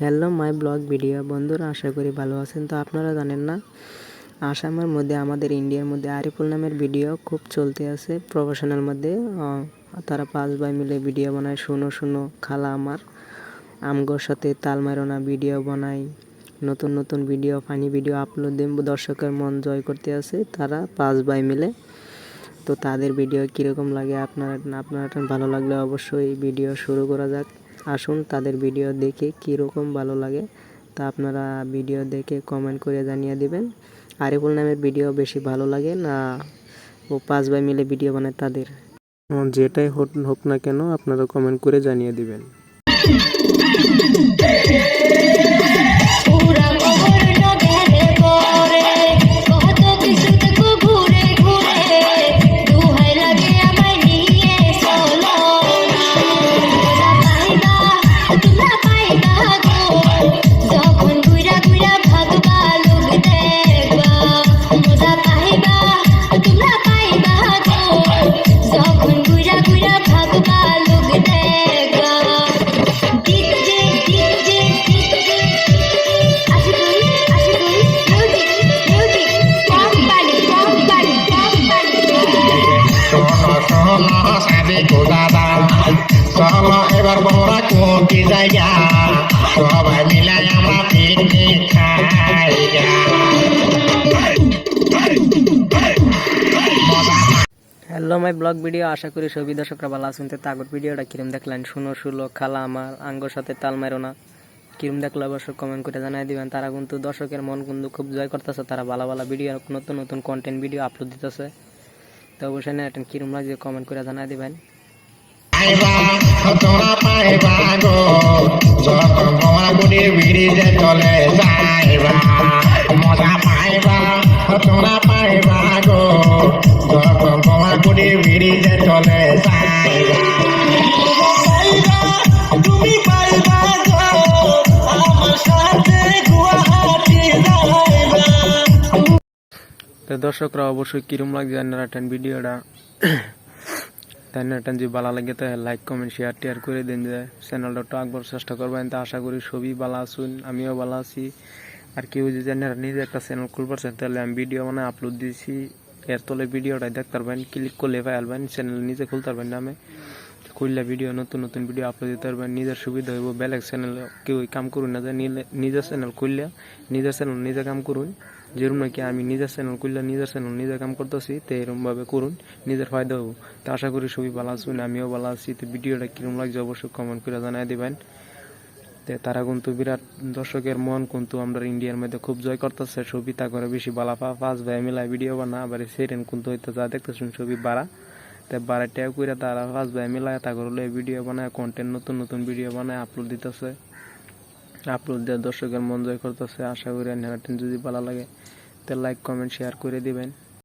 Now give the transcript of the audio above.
Hello my blog video, বন্ধুরা আশা করি ভালো আছেন, তো আপনারা জানেন না, আসামের মধ্যে, আমাদের ইন্ডিয়ার মধ্যে আরিফুল নামের ভিডিও খুব চলতে আছে প্রফেশনাল মধ্যে তারা পাঁচ ভাই মিলে ভিডিও বানায়, শুনো শুনো, খালা আমার, আমগোর সাথে তাল মারোনা ভিডিও বানায় নতুন নতুন ভিডিও ফানি ভিডিও আপলোড দিন দর্শকের মন জয় করতে আছে, তারা পাঁচ ভাই মিলে তো তাদের ভিডিও কীরকম লাগে? আপনারা আপনারা ভালো লাগলে অবশ্যই ভিডিও শুরু করা যাক। আসুন তাদের ভিডিও দেখে কীরকম ভালো লাগে। তা আপনারা ভিডিও দেখে কমেন্ট করে জানিয়ে দেবেন। আরিফুল নামের ভিডিও বেশি ভালো লাগে না? ও পাঁচ ভাই মিলে ভিডিও বানায় তাদের। যেটাই হোক হোক না কেন আপনারা কমেন্ট করে জানিয়ে দিবেন। হ্যালো মাই ব্লগ ভিডিও, আশা করি সবই দর্শকরা ভালো আছেন। তো তাগর ভিডিওটা কিরম দেখলেন? শুনো, শুলো, খালা, আমার আঙ্গর সাথে তাল মারো না। কিরম দেখলে অবশ্যই কমেন্ট করে জানাই দিবেন। তারা কিন্তু দর্শকের মন কিন্তু খুব জয় করতেছে। তারা ভালো ভালো ভিডিও, নতুন নতুন কন্টেন্ট ভিডিও আপলোড দিতেছে। তো অবশ্যই না এটা কিরম লাগছে কমেন্ট করে জানাই দেবেন। তোরা মজা পাইবা তোমরা পাইবা গো। তো দর্শকরা অবশ্যই কিরম লাগছে আপনারা টেন ভিডিওটা। তাই না টেন যদি ভালো লাগে তো লাইক কমেন্ট শেয়ার টেয়ার করে দিন যে চ্যানেলটা একটু আকবর চেষ্টা করবেন। তো আশা করি সবই ভালো আসুন আমিও ভালো আছি। আর কেউ যদি আপনারা নিজে একটা চ্যানেল পারছেন তাহলে আমি ভিডিও মানে আপলোড দিয়েছি এর তলে ভিডিওটা দেখতে পারবেন ক্লিক করলে আলবেন চ্যানেল নিজে খুলতে পারবেন নামে খুললে ভিডিও, নতুন নতুন ভিডিও আপলোড দিতে পারবেন, নিজের সুবিধা হইব, বেলেগ চ্যানেল কেউ কাম করুন না নিজের চ্যানেল খুললে নিজের চ্যানেল নিজে কাম করুন। যেরকম নাকি আমি নিজের চ্যানেল খুললে নিজের চ্যানেল নিজে কাম করতেছি, তো এরকম ভাবে করুন, নিজের ফায়দা হব তো আশা করি সবই ভালো আছেন, আমিও ভালো আছি। তো ভিডিওটা কীরকম লাগছে অবশ্যই কমেন্ট করে জানাই দিবেন। তো তারা কিন্তু বিরাট দর্শকের মন কিন্তু আমরা ইন্ডিয়ার মধ্যে খুব জয় করতেছে ছবি তা করে বেশি বালা পা পাঁচ ভাই মিলাই ভিডিও বানা আবার সেরেন কিন্তু হইতে যা দেখতেছেন ছবি বাড়া। তো বাড়া ট্যাগ করে তারা পাঁচ ভাই মিলা এটা করলে ভিডিও বানায় কন্টেন্ট নতুন নতুন ভিডিও বানায় আপলোড দিতেছে। আপলোড দিয়ে দর্শকের মন জয় করতেছে, আশা করি যদি ভালো লাগে, তো লাইক কমেন্ট শেয়ার করে দিবেন।